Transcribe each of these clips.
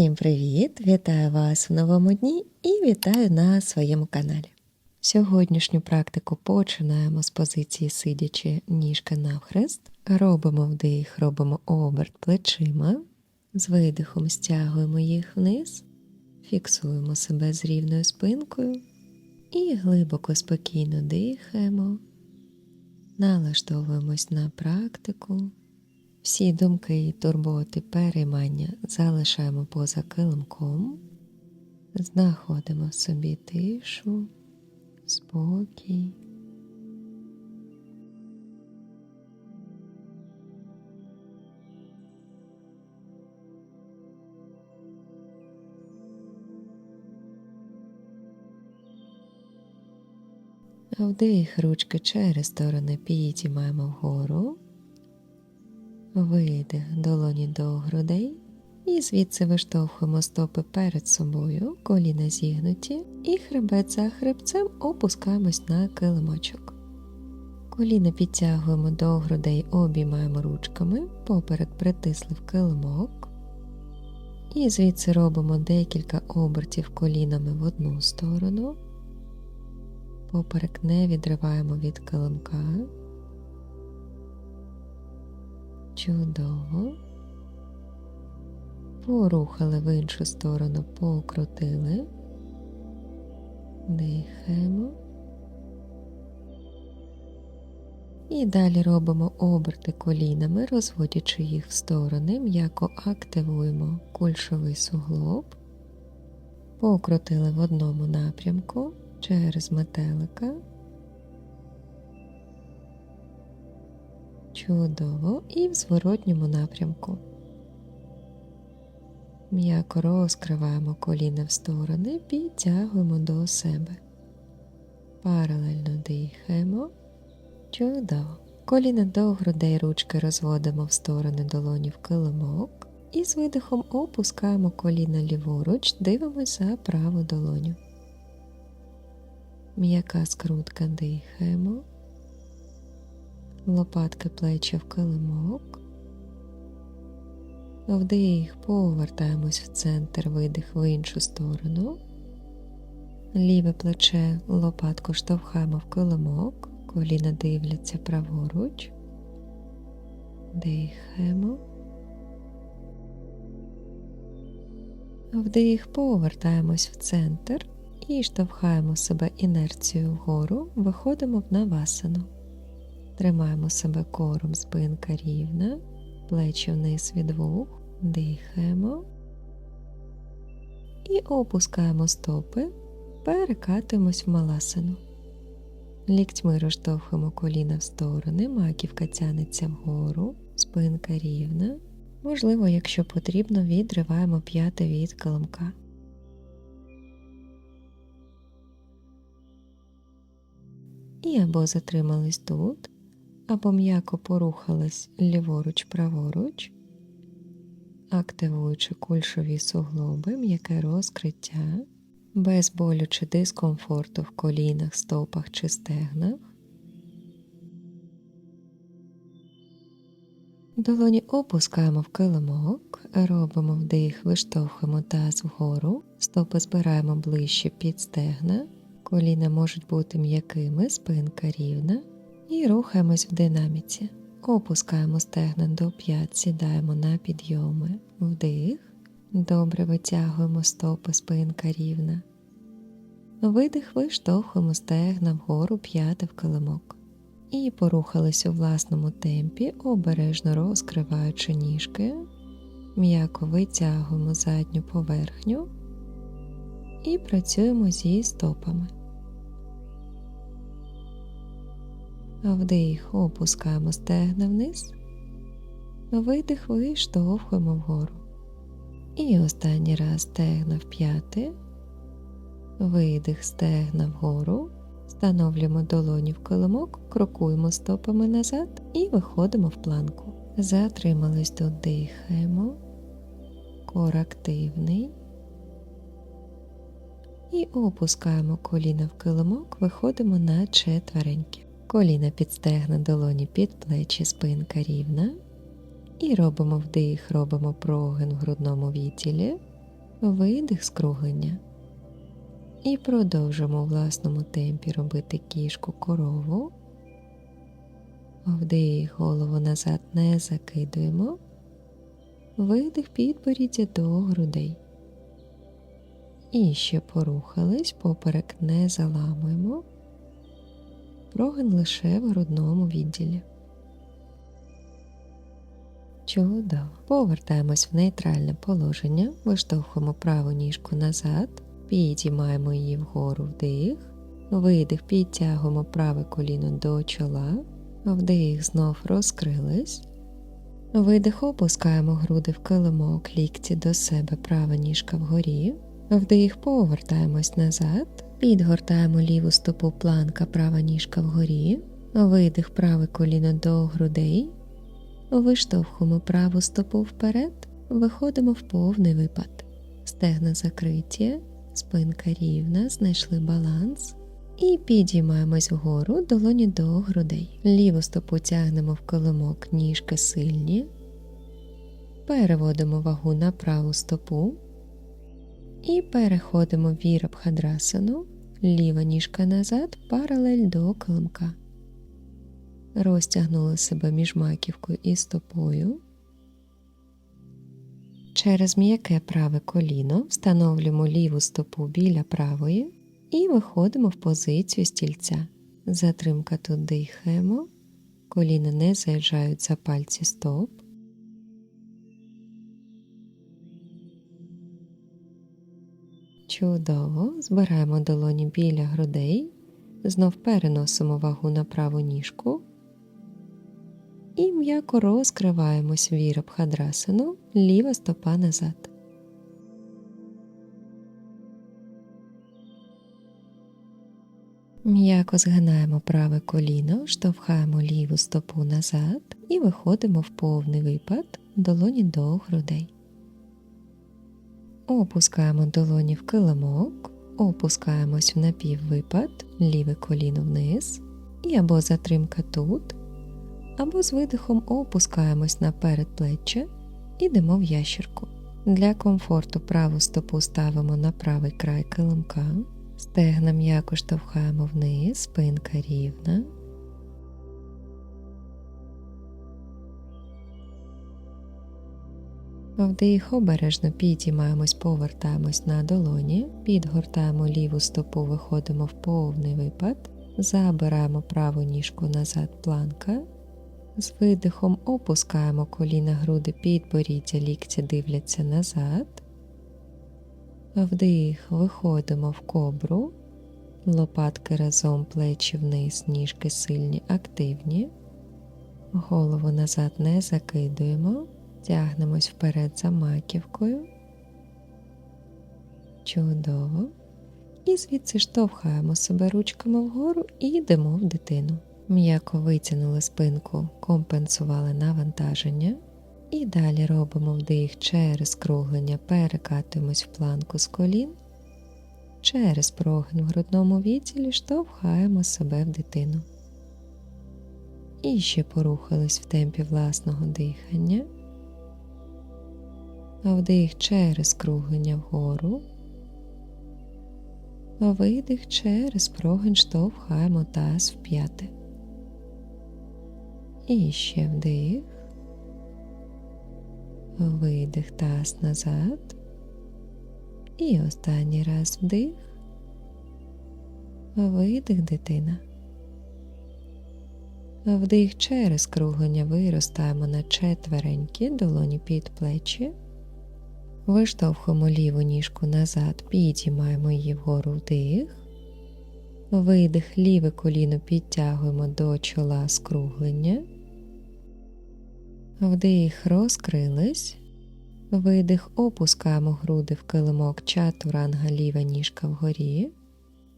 Всім привіт! Вітаю вас в новому дні і вітаю на своєму каналі. Сьогоднішню практику починаємо з позиції сидячи ніжка навхрест, робимо вдих, робимо оберт плечима, з видихом стягуємо їх вниз, фіксуємо себе з рівною спинкою і глибоко спокійно дихаємо, налаштовуємось на практику. Всі думки і турботи, переймання залишаємо поза килимком, знаходимо в собі тишу, спокій. Вдих ручки через сторони підіймаємо вгору. Видих долоні до грудей. І звідси виштовхуємо стопи перед собою, коліна зігнуті, і хребет за хребцем опускаємось на килимочок. Коліна підтягуємо до грудей, обіймаємо ручками, поперек притислив килимок. І звідси робимо декілька обертів колінами в одну сторону. Поперек не відриваємо від килимка. Чудово. Порухали в іншу сторону, покрутили, дихаємо. І далі робимо оберти колінами, розводячи їх в сторони, м'яко активуємо кульшовий суглоб, покрутили в одному напрямку через метелика. Чудово і в зворотньому напрямку. М'яко розкриваємо коліна в сторони, підтягуємо до себе. Паралельно дихаємо. Чудово. Коліна до грудей ручки розводимо в сторони долоні в килимок. І з видихом опускаємо коліна ліворуч, дивимося за праву долоню. М'яка скрутка дихаємо лопатки плечі в килимок. Вдих, повертаємось в центр, видих в іншу сторону. Ліве плече лопатку штовхаємо в килимок, коліна дивляться праворуч. Дихаємо. Вдих, повертаємось в центр і штовхаємо себе інерцією вгору, виходимо в навасану. Тримаємо себе кором, спинка рівна, плечі вниз від вух, дихаємо і опускаємо стопи, перекатуємось в маласану. Ліктьми розштовхуємо коліна в сторони, маківка тянеться вгору, спинка рівна. Можливо, якщо потрібно, відриваємо п'яти від килимка. І або затримались тут, або м'яко порухались ліворуч-праворуч, активуючи кульшові суглоби, м'яке розкриття, без болю чи дискомфорту в колінах, стопах чи стегнах. Долоні опускаємо в килимок, робимо вдих, виштовхуємо таз вгору, стопи збираємо ближче під стегна, коліна можуть бути м'якими, спинка рівна. І рухаємось в динаміці. Опускаємо стегна до п'ят, сідаємо на підйоми, вдих. Добре витягуємо стопи, спинка рівна. Видих, виштовхуємо стегна вгору п'яти в килимок. І порухались у власному темпі, обережно розкриваючи ніжки, м'яко витягуємо задню поверхню і працюємо зі стопами. Вдих, опускаємо стегна вниз, видих, виштовхуємо вгору. І останній раз стегна в п'яти, видих стегна вгору, встановлюємо долоні в килимок, крокуємо стопами назад і виходимо в планку. Затримались тут, дихаємо, кор активний. І опускаємо коліна в килимок, виходимо на четвереньки. Коліна під стегна, долоні під плечі, спинка рівна. І робимо вдих, робимо прогин в грудному відділі. видих скруглення. І продовжимо у власному темпі робити кішку корову. Вдих голову назад не закидуємо. Видих підборіддя до грудей. І ще порухались, поперек не заламуємо. Прогин лише в грудному відділі. Чудово. Повертаємось в нейтральне положення, виштовхуємо праву ніжку назад, підіймаємо її вгору вдих, видих, підтягуємо праве коліно до чола, вдих, знов розкрились. Видих, опускаємо груди в килимок, лікті до себе, права ніжка вгорі. Вдих, повертаємось назад, підгортаємо ліву стопу планка, права ніжка вгорі, видих, праве коліно до грудей. Виштовхуємо праву стопу вперед, виходимо в повний випад. Стегна закриті, спинка рівна, знайшли баланс. І підіймаємось вгору, долоні до грудей. Ліву стопу тягнемо в коломок, ніжки сильні. Переводимо вагу на праву стопу. І переходимо в вірабхадрасану, ліва ніжка назад, паралель до килимка розтягнули себе між маківкою і стопою. Через м'яке праве коліно встановлюємо ліву стопу біля правої і виходимо в позицію стільця. Затримка тут дихаємо, коліна не заїжджають за пальці стоп. Чудово, збираємо долоні біля грудей, знов переносимо вагу на праву ніжку і м'яко розкриваємось вірабхадрасану, ліва стопа назад. М'яко згинаємо праве коліно, штовхаємо ліву стопу назад і виходимо в повний випад долоні до грудей. Опускаємо долоні в килимок, опускаємось в напіввипад, ліве коліно вниз, і або затримка тут, або з видихом опускаємось на передплеччя і йдемо в ящерку. Для комфорту праву стопу ставимо на правий край килимка, стегна м'яко штовхаємо вниз, спинка рівна. Вдих обережно підіймаємось, повертаємось на долоні, підгортаємо ліву стопу, виходимо в повний випад, забираємо праву ніжку назад планка. З видихом опускаємо коліна груди підборіддя, лікті дивляться назад. Вдих, виходимо в кобру, лопатки разом плечі вниз, ніжки сильні, активні. Голову назад не закидуємо, тягнемось вперед за маківкою. Чудово. І звідси штовхаємо себе ручками вгору і йдемо в дитину. М'яко витягнули спинку, компенсували навантаження. І далі робимо вдих через круглення, перекатуємось в планку з колін, через прогин в грудному відділі штовхаємо себе в дитину. І ще порухались в темпі власного дихання, вдих через круглення вгору, видих через прогин штовхаємо таз в п'яти. І ще вдих, видих таз назад. І останній раз вдих, видих дитина. Вдих через круглення виростаємо на четверенькі долоні під плечі. Виштовхуємо ліву ніжку назад, підіймаємо її вгору вдих. Видих, ліве коліно підтягуємо до чола скруглення. Вдих розкрились, видих, опускаємо груди в килимок чатуранга ліва ніжка вгорі,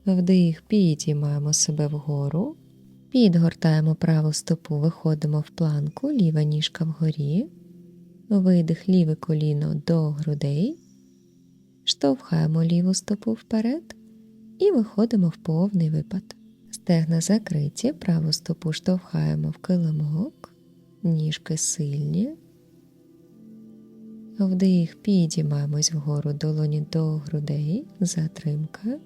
вдих, підіймаємо себе вгору, підгортаємо праву стопу, виходимо в планку, ліва ніжка вгорі, видих ліве коліно до грудей, штовхаємо ліву стопу вперед і виходимо в повний випад. Стегна закриті, праву стопу штовхаємо в килимок ніжки сильні, Вдих, підіймаємось вгору долоні до грудей, затримка.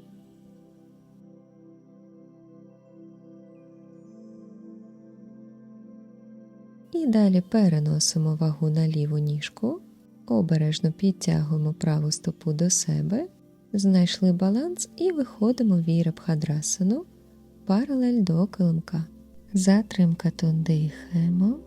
І далі переносимо вагу на ліву ніжку, обережно підтягуємо праву стопу до себе, знайшли баланс і виходимо в вірабхадрасану, паралель до килимка. Затримка тут дихаємо.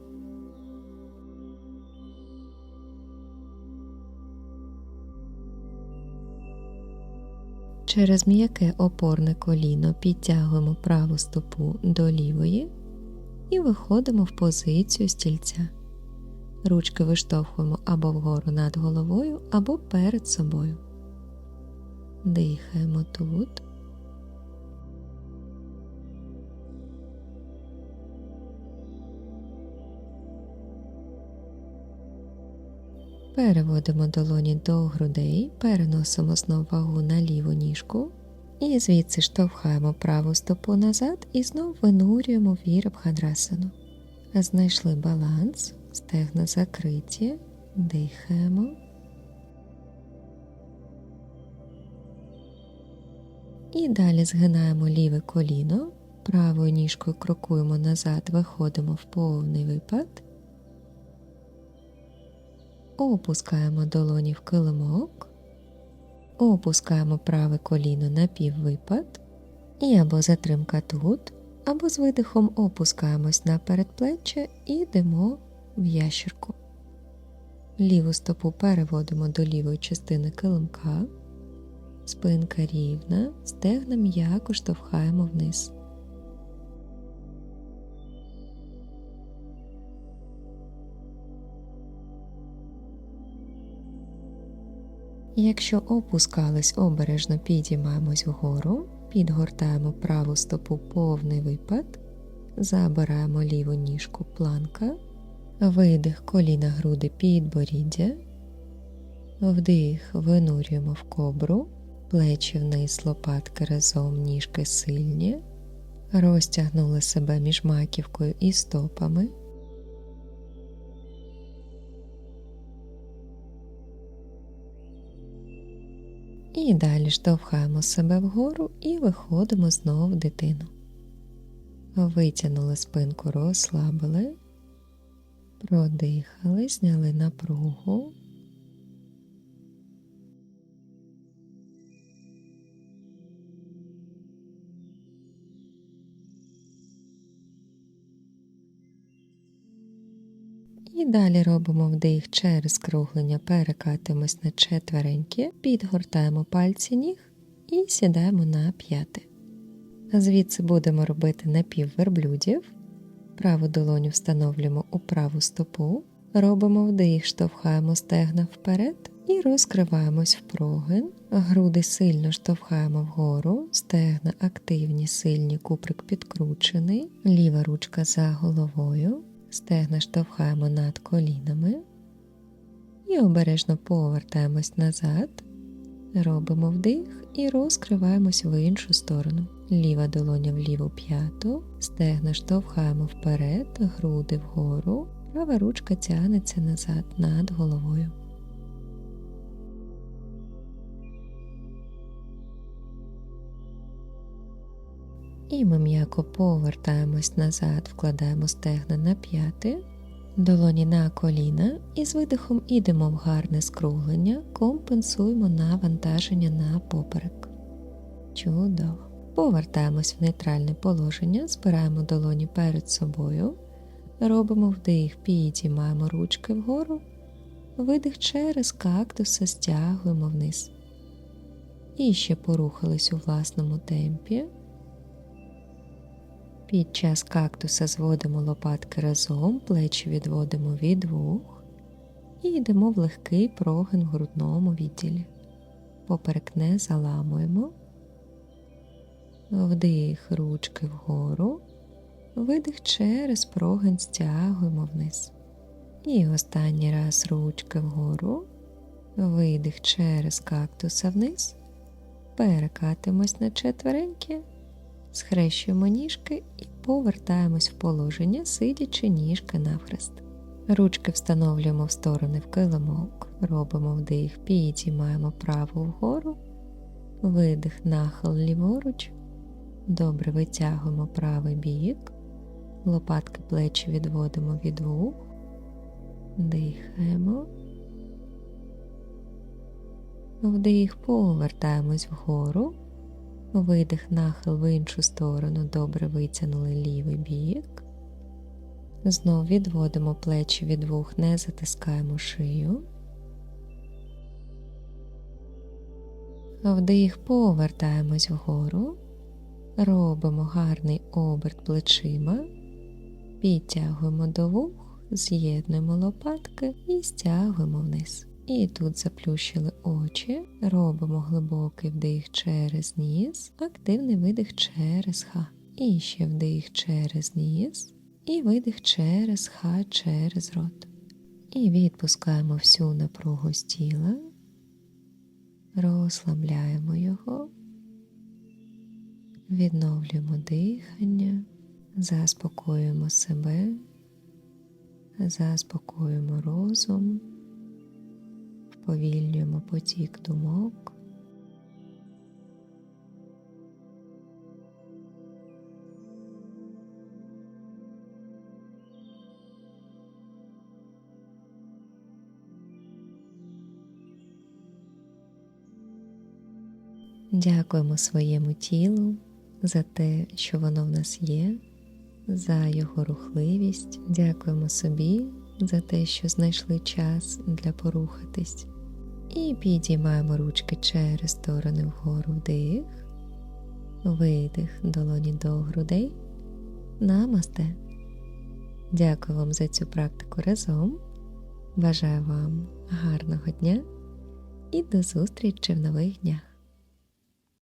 Через м'яке опорне коліно підтягуємо праву стопу до лівої і виходимо в позицію стільця. Ручки виштовхуємо або вгору над головою, або перед собою. Дихаємо тут. Переводимо долоні до грудей, переносимо знову вагу на ліву ніжку і звідси штовхаємо праву стопу назад і знов винурюємо вірабхадрасану. Знайшли баланс, стегна закриті, дихаємо. І далі згинаємо ліве коліно, правою ніжкою крокуємо назад, виходимо в повний випад. Опускаємо долоні в килимок, опускаємо праве коліно на піввипад і або затримка тут, або з видихом опускаємось на передплеччя і йдемо в ящерку. Ліву стопу переводимо до лівої частини килимка, спинка рівна, стегна м'яко штовхаємо вниз. Якщо опускались, обережно підіймаємось вгору, підгортаємо праву стопу повний випад, забираємо ліву ніжку планка, видих коліна груди підборіддя, вдих, винурюємо в кобру, плечі вниз, лопатки разом, ніжки сильні, розтягнули себе між маківкою і стопами. І далі штовхаємо себе вгору і виходимо знову в дитину. Витягнули спинку, розслабили, продихали, зняли напругу. Далі робимо вдих через круглення, перекатимось на четвереньки, підгортаємо пальці ніг і сідаємо на п'яти. Звідси будемо робити напівверблюдів. Праву долоню встановлюємо у праву стопу, робимо вдих, штовхаємо стегна вперед і розкриваємось в прогин, груди сильно штовхаємо вгору, стегна активні, сильні, куприк підкручений, ліва ручка за головою. Стегна штовхаємо над колінами і обережно повертаємось назад, робимо вдих і розкриваємось в іншу сторону. Ліва долоня в ліву п'яту, стегна штовхаємо вперед, груди вгору, права ручка тягнеться назад над головою. І ми м'яко повертаємось назад, вкладаємо стегна на п'яти, долоні на коліна і з видихом ідемо в гарне скруглення, компенсуємо навантаження на поперек. Чудово. Повертаємось в нейтральне положення, збираємо долоні перед собою, робимо вдих, підіймаємо ручки вгору, видих через кактуса стягуємо вниз. І ще порухались у власному темпі. Під час кактуса зводимо лопатки разом, плечі відводимо від вух і йдемо в легкий прогин в грудному відділі. Поперек не заламуємо, вдих ручки вгору, видих через прогин стягуємо вниз. І останній раз ручки вгору, видих через кактуса вниз, перекатимось на четвереньки. Схрещуємо ніжки і повертаємось в положення, сидячи ніжки навхрест. Ручки встановлюємо в сторони в килимок, робимо вдих, підіймаємо праву вгору, видих, нахил ліворуч. Добре витягуємо правий бік, лопатки плечі відводимо від вух, дихаємо. Вдих, повертаємось вгору, видих, нахил в іншу сторону, добре витягнули лівий бік. Знов відводимо плечі від вух, не затискаємо шию. Вдих, повертаємось вгору, робимо гарний оберт плечима, підтягуємо до вух, з'єднуємо лопатки і стягуємо вниз. І тут заплющили очі, робимо глибокий вдих через ніс, активний видих через ха. І ще вдих через ніс, і видих через ха через рот. І відпускаємо всю напругу з тіла, розслабляємо його, відновлюємо дихання, заспокоюємо себе, заспокоюємо розум вповільнюємо потік думок. Дякуємо своєму тілу за те, що воно в нас є, за його рухливість. Дякуємо собі за те, що знайшли час для порухатись. І підіймаємо ручки через сторони вгору вдих, видих, долоні до грудей. Намасте. Дякую вам за цю практику разом. Бажаю вам гарного дня і до зустрічі в нових днях!